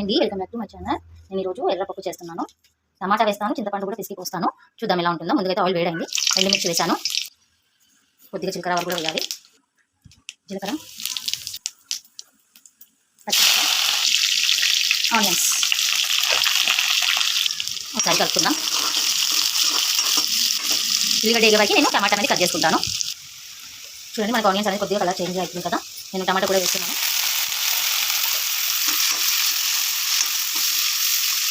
అండి. Welcome back to my channel. నేను ఈరోజు ఎర్రపప్పు చేస్తున్నాను. టమాటా వేస్తాను చింతపండు కూడా పిసికి పోస్తాను చూద్దాం ఎలా ఉంటుందో. ముందుగా ఆయిల్ వేడైంది రెండు మిర్చి వేసాను కొద్దిగా జీలకర్ర ఆవాలు కూడా వేయాలి. జీలకర్ర. ఆనియన్స్. ఒకసారి కలుపుకుందాం. ఉల్లిగడ్డ వేగే నేను టమాటా అనేది కట్ చేసుకుంటాను. చూడండి మనకు ఆనియన్స్ అనేది కొద్దిగా కలర్ చేంజ్ అవుతుంది కదా. నేను టమాటా కూడా వేస్తున్నాను.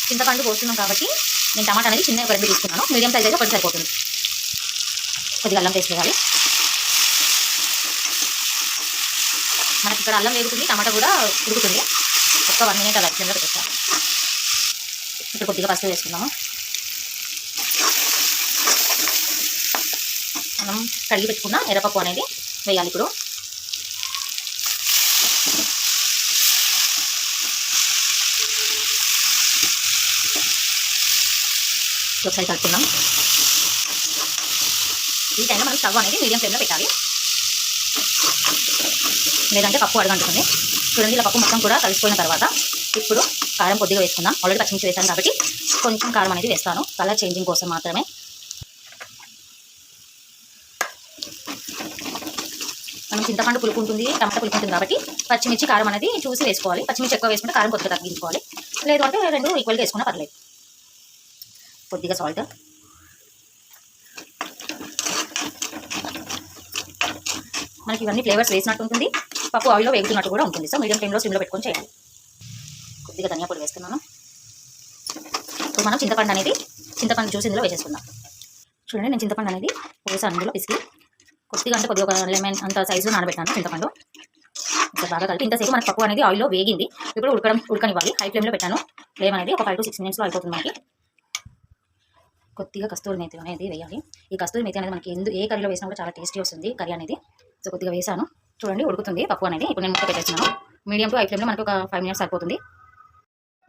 చింతపండు పోస్తున్నాం కాబట్టి నేను టమాటా అనేది చిన్న ఒక రెండు తీసుకున్నాను. మీడియం సైజ్ అయితే ఒకటి సరిపోతుంది. కొద్దిగా అల్లం పేస్ట్ వేయాలి. మనకి ఇక్కడ అల్లం వేగుతుంది టమాటా కూడా ఉడుకుతుంది. ఒక్క వన్ మినిట్ అలా చిన్నగా పెట్టేస్తాను ఇప్పుడు కొద్దిగా పసుపు వేసుకుందాము. మనం కడిగి పెట్టుకున్న ఎర్రపప్పు అనేది వేయాలి ఇప్పుడు. ఒకసారి కలుపుతున్నాం ఈ టైంలో మనం స్టవ్ అనేది మీడియం ఫ్లేమ్లో పెట్టాలి. లేదంటే పప్పు అడగంటుంది చూడండి ఇలా పప్పు మొత్తం కూడా కలిసిపోయిన తర్వాత ఇప్పుడు కారం కొద్దిగా వేసుకుందాం. ఆల్రెడీ పచ్చిమిర్చి వేసాను కాబట్టి కొంచెం కారం అనేది వేస్తాను. కలర్ చేంజింగ్ కోసం మాత్రమే. మనం చింతపండు పులుపు ఉంటుంది టమాటా పులుపు ఉంటుంది కాబట్టి పచ్చిమిర్చి కారం అనేది చూసి వేసుకోవాలి. పచ్చిమిర్చి ఎక్కువ వేసుకుంటే కారం కొద్దిగా తగ్గించుకోవాలి. లేదు అంటే రెండు ఈక్వల్గా వేసుకున్నా పర్లేదు. కొద్దిగా సాల్ట్ మనకి ఇవన్నీ ఫ్లేవర్స్ వేసినట్టు ఉంటుంది. పప్పు ఆయిల్లో వేగుతున్నట్టు కూడా ఉంటుంది. సో మీడియం ఫ్లేమ్లో సిమ్లో పెట్టుకొని చేయాలి. కొద్దిగా ధనియా పొడి వేస్తున్నాను. ఇప్పుడు మనం చింతపండు అనేది చింతపండు జ్యూస్ ఇందులో వేసేసుకుందాం. చూడండి నేను చింతపండు అనేది వేసాను అందులో పిసికి కొద్దిగా అంటే కొద్దిగా ఒక లెమన్ అంత సైజులో నానబెట్టాను చింతపండు. ఇంకా బాగా కలిపి ఇంతసేపు మనకి పప్పు అనేది ఆయిల్లో వేగింది. ఇప్పుడు ఉడకడం ఉడకనివ్వాలి. హై ఫ్లేమ్లో పెట్టాను. ఫ్లేమ్ అనేది ఒక ఫైవ్ టు సిక్స్ మినిట్స్లో అయిపోతుంది మనకి. కొద్దిగా కస్తూరి మేతి అనేది వేయాలి. ఈ కస్తూరి మేతి అనేది మనకి ఎందు ఏ కర్రీలో వేసినా కూడా చాలా టేస్టీ వస్తుంది కర్రీ అనేది. సో కొద్దిగా వేసాను. చూడండి ఉడుకుతుంది పప్పు అనేది. ఇప్పుడు నేను ముక్క పెట్టేస్తున్నాను. మీడియం టు ఐ ఫ్లేమ్లో మనకి ఒక ఫైవ్ మినిట్స్ సరిపోతుంది.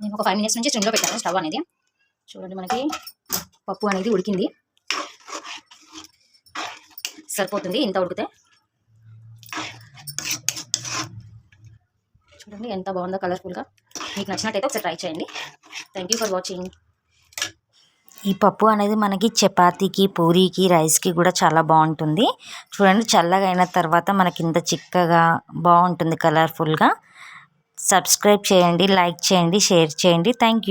నేను ఒక ఫైవ్ మినిట్స్ నుంచి స్ట్రీమ్లో పెట్టాను స్టవ్ అనేది. చూడండి మనకి పప్పు అనేది ఉడికింది. సరిపోతుంది ఇంత ఉడికితే. చూడండి ఎంత బాగుందో కలర్ఫుల్గా. మీకు నచ్చినట్టయితే ఒకసారి ట్రై చేయండి. థ్యాంక్ యూ ఫర్ వాచింగ్ ఈ పప్పు అనేది మనకి చపాతీకి పూరీకి రైస్కి కూడా చాలా బాగుంటుంది. చూడండి చల్లగా అయిన తర్వాత మనకి ఇంత చిక్కగా బాగుంటుంది కలర్ఫుల్గా సబ్స్క్రైబ్ చేయండి లైక్ చేయండి షేర్ చేయండి. Thank you